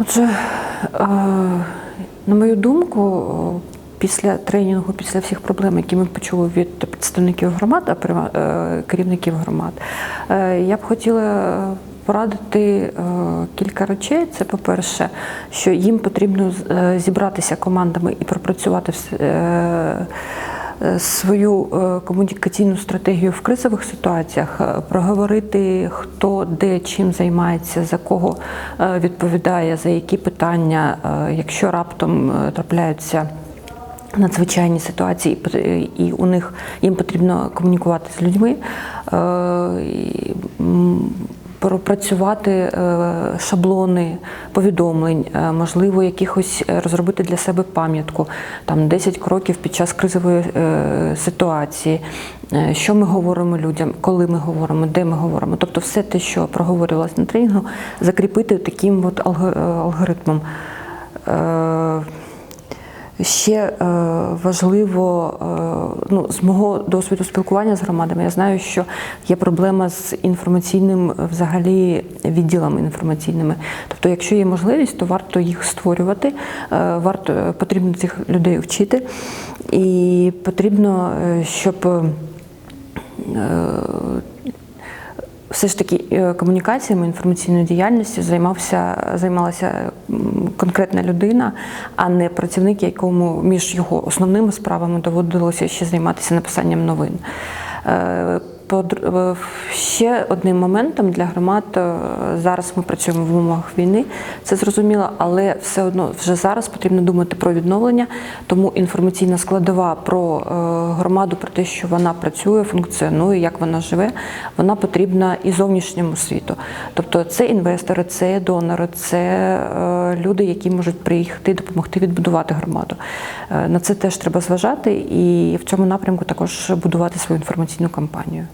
Отже, е, на мою думку, після тренінгу, після всіх проблем, які ми почули від представників громад, а е, керівників громад, е, я б хотіла порадити кілька речей. Це, по-перше, що їм потрібно зібратися командами і пропрацювати вс- е, е, свою е, комунікаційну стратегію в кризових ситуаціях, е, проговорити, хто де чим займається, за кого е, відповідає, за які питання, е, якщо раптом е, трапляються. Надзвичайні ситуації, і у них їм потрібно комунікувати з людьми, е, пропрацювати е, шаблони повідомлень, е, можливо, якихось е, розробити для себе пам'ятку, там 10 кроків під час кризової ситуації, що ми говоримо людям, коли ми говоримо, де ми говоримо. Тобто, все те, що проговорювалося на тренінгу, закріпити таким от алгоритмом. Ще е, важливо, е, ну, з мого досвіду спілкування з громадами, я знаю, що є проблема з інформаційним е, взагалі відділами інформаційними. Тобто, якщо є можливість, то варто їх створювати, варто потрібно цих людей вчити, і потрібно, щоб все ж таки е, комунікаціями, інформаційною діяльністю займався, займалася конкретна людина, а не працівник, якому між його основними справами доводилося ще займатися написанням новин. Е, Ще одним моментом для громад е, зараз ми працюємо в умовах війни, це зрозуміло, але все одно вже зараз потрібно думати про відновлення, тому інформаційна складова про е, громаду, про те, що вона працює, функціонує, як вона живе, вона потрібна і зовнішньому світу. Тобто це інвестори, це донори, це люди, які можуть приїхати і допомогти відбудувати громаду. На це теж треба зважати і в цьому напрямку також будувати свою інформаційну кампанію.